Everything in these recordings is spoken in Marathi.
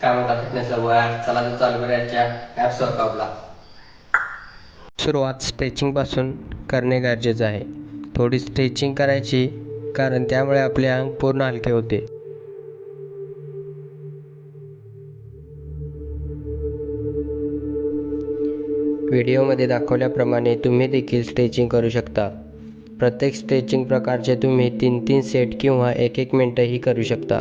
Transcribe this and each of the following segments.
काय म्हणतात फिटनेस लवर चला तर चालू करायच्या ॲप्स वर्कआउटला सुरुवात स्ट्रेचिंगपासून करणे गरजेचं आहे. थोडी स्ट्रेचिंग करायची कारण त्यामुळे आपले अंग पूर्ण हलके होते. व्हिडिओमध्ये दाखवल्याप्रमाणे तुम्ही देखील स्ट्रेचिंग करू शकता. प्रत्येक स्ट्रेचिंग प्रकारचे तुम्ही तीन तीन सेट किंवा एक एक मिनटंही करू शकता.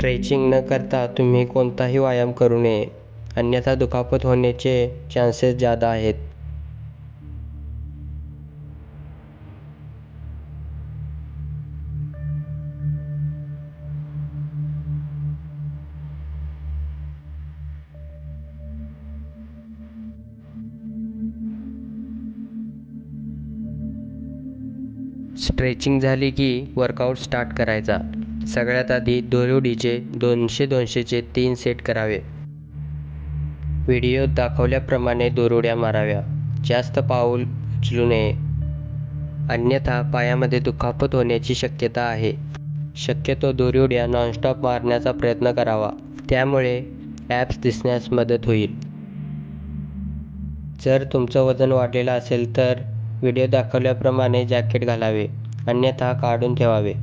स्ट्रेचिंग न करता तुम्ही कोणताही व्यायाम करू नये. अन्यथा दुखापत होण्याचे चान्सेस जादा आहेत. स्ट्रेचिंग झाली की वर्कआउट स्टार्ट करायचा. सगळ्यात आधी दोरउडीचे दोनशे दोनशेचे तीन सेट करावे. व्हिडिओत दाखवल्याप्रमाणे दोरुड्या माराव्या. जास्त पाऊल उचलू नये. अन्यथा पायामध्ये दुखापत होण्याची शक्यता आहे. शक्यतो दोरउड्या नॉनस्टॉप मारण्याचा प्रयत्न करावा. त्यामुळे ॲप्स दिसण्यास मदत होईल. जर तुमचं वजन वाढलेलं असेल तर व्हिडिओ दाखवल्याप्रमाणे जॅकेट घालावे. अन्यथा काढून ठेवावे.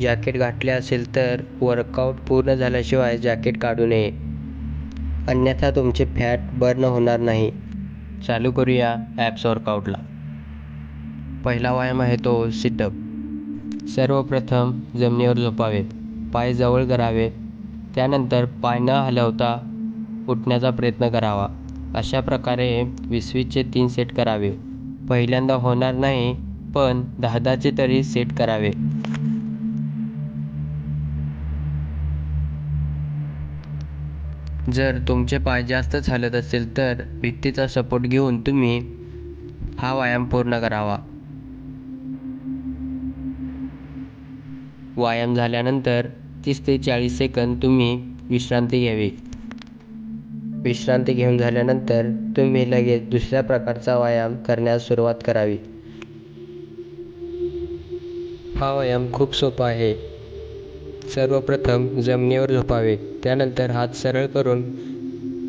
जॅकेट घातले असेल तर वर्कआउट पूर्ण झाल्याशिवाय जॅकेट काढू नये. अन्यथा तुमचे फॅट बर्न होणार नाही. चालू करूया ॲप्स वर्कआउटला पहिला व्यायाम आहे तो सिटअप सर्वप्रथम जमिनीवर झोपावे पाय जवळ करावे त्यानंतर पाय न हलवता उठण्याचा प्रयत्न करावा. अशा प्रकारे वीस वीसचे तीन सेट करावे. पहिल्यांदा होणार नाही पण दहा दहाचे तरी सेट करावे. जर तुमचे पाय जास्तच हलत असेल तर भित्तीचा सपोर्ट घेऊन तुम्ही हा व्यायाम पूर्ण करावा. व्यायाम झाल्यानंतर तीस ते चाळीस सेकंद तुम्ही विश्रांती घ्यावी. विश्रांती घेऊन झाल्यानंतर तुम्ही लगेच दुसऱ्या प्रकारचा व्यायाम करण्यास सुरुवात करावी. हा व्यायाम खूप सोपा आहे. सर्वप्रथम जमिनीवर झोपावे. त्यानंतर हात सरळ करून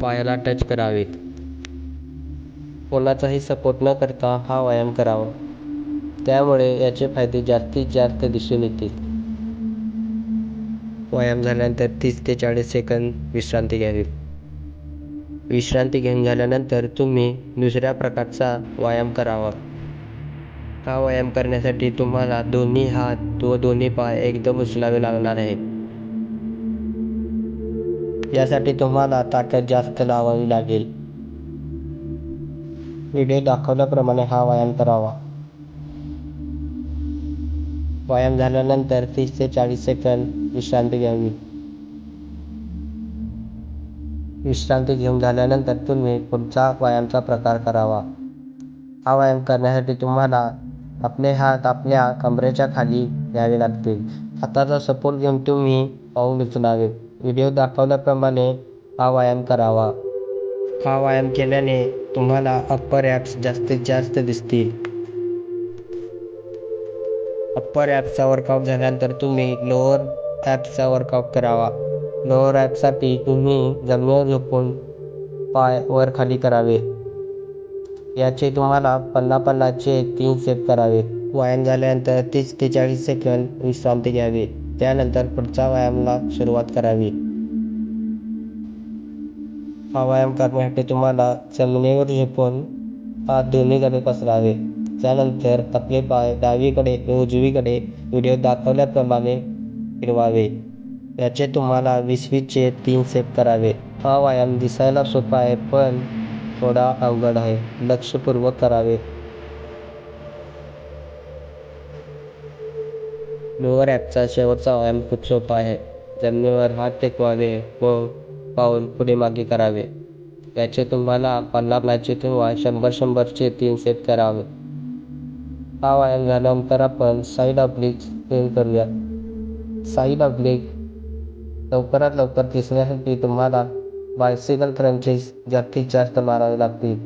पायाला टच करावे. कोणाचाही सपोर्ट न करता हा व्यायाम करावा. त्यामुळे याचे फायदे जास्तीत जास्त दिसून येतील. व्यायाम झाल्यानंतर तीस ते चाळीस सेकंद विश्रांती घ्यावी. विश्रांती घेऊन झाल्यानंतर तुम्ही दुसऱ्या प्रकारचा व्यायाम करावा. हा व्यायाम करण्यासाठी तुम्हाला दोन्ही हात व दोन्ही पाय एकदम उचलावे लागणार आहे यासाठी तुम्हाला ताकद जास्त लावावी लागेल. व्हिडिओ दाखवल्याप्रमाणे हा व्यायाम करावा. व्यायाम झाल्यानंतर तीस ते चाळीस सेकंद विश्रांती घ्यावी. विश्रांती घेऊन झाल्यानंतर तुम्ही पुढचा व्यायामचा प्रकार करावा. हा व्यायाम करण्यासाठी तुम्हाला आपले हात आपल्या कमरेच्या खाली घ्यावे लागतील. हाताचा सपोर्ट घेऊन तुम्ही पाऊल उचलावे. व्हिडिओ दाखवल्याप्रमाणे हा व्यायाम करावा. हा व्यायाम केल्याने तुम्हाला अप्पर ॲप्स जास्तीत जास्त दिसतील. अप्पर ॲप्सचा वर्कआउट झाल्यानंतर तुम्ही लोअर ॲप्सचा वर्कआउट करावा. लोअर ॲपसाठी तुम्ही जमिनीवर झोपून पाय वर खाली करावे. याचे तुम्हाला पल्ला पल्लाचे तीन सेट करावे. व्यायाम झाल्यानंतर तीस ते चाळीस सेकंद विश्रांती घ्यावी. त्यानंतर पुढच्या व्यायामाला सुरुवात करावी. हा व्यायाम करण्यासाठी तुम्हाला जमिनीवर झोपून हात दोन्हीकडे पसरावे. त्यानंतर आपले पाय डावीकडे उजवीकडे व्हिडिओ दाखवल्याप्रमाणे फिरवावे. याचे तुम्हाला वीस वीसचे तीन सेट करावे. हा व्यायाम दिसायला सोपा आहे पण थोडा अवघड आहे. लक्षपूर्वक करावे. लोअर ॲपचा शेवटचा व्यायाम खूप सोपा आहे. जमिनीवर हात टेकवावे व पाऊल पुढे मागे करावे. याचे तुम्हाला पन्नास मॅचचे किंवा शंभर शंभरचे तीन सेट करावे. हा व्यायाम झाल्यानंतर आपण साईड अब्लिक ऑब्लिक करूया. साईड अब्लिक लवकरात लवकर दिसण्यासाठी तुम्हाला बायसिकल फ्रँचाईज जास्तीत जास्त मारावे लागतील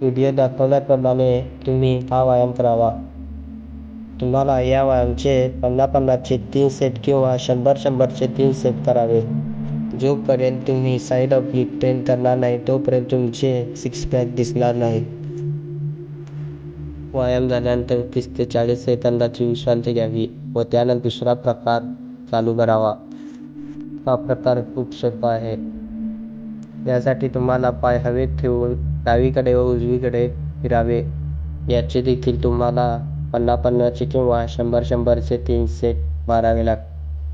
व्हिडिओ दाखवल्याप्रमाणे तुम्ही हा व्यायाम करावा तुम्हाला या व्यायामचे पन्नास पन्नासचे तीन सेट किंवा शंभर शंभरचे तीन सेट करावे जोपर्यंत तुम्ही साईड ऑब्लिक ट्रेन करणार नाही तोपर्यंत तुमचे सिक्स पॅक दिसणार नाही व्यायाम झाल्यानंतर तीस ते चाळीस सेकंदाची विश्रांती घ्यावी व त्यानंतर दुसरा प्रकार चालू करावा हा प्रकार खूप सोपा आहे. यासाठी तुम्हाला पाय हवेत ठेवून डावीकडे व उजवीकडे फिरावे. याचे देखील तुम्हाला पन्ना पन्नाचे किंवा शंभर शंभरचे तीन सेट मारावे लाग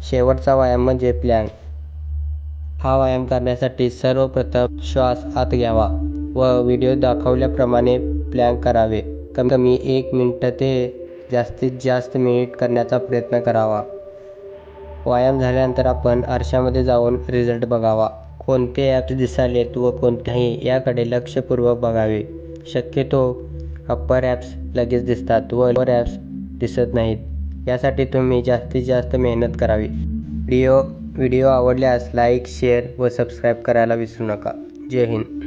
शेवटचा व्यायाम म्हणजे प्लॅन हा व्यायाम करण्यासाठी सर्वप्रथम श्वास आत घ्यावा व व्हिडिओ दाखवल्याप्रमाणे प्लॅन करावे. कमी कमी एक मिनटं ते जास्तीत जास्त मिनिट करण्याचा प्रयत्न करावा. व्यायाम झाल्यानंतर आपण आरशामध्ये जाऊन रिझल्ट बघावा. कोणते ॲप्स दिसालेत व कोणत्याही याकडे लक्षपूर्वक बघावे. शक्यतो अप्पर ॲप्स लगेच दिसतात व लोअर ॲप्स दिसत नाहीत. यासाठी तुम्ही जास्तीत जास्त मेहनत करावी. व्हिडिओ व्हिडिओ आवडल्यास लाईक शेअर व सबस्क्राईब करायला विसरू नका. जय हिंद.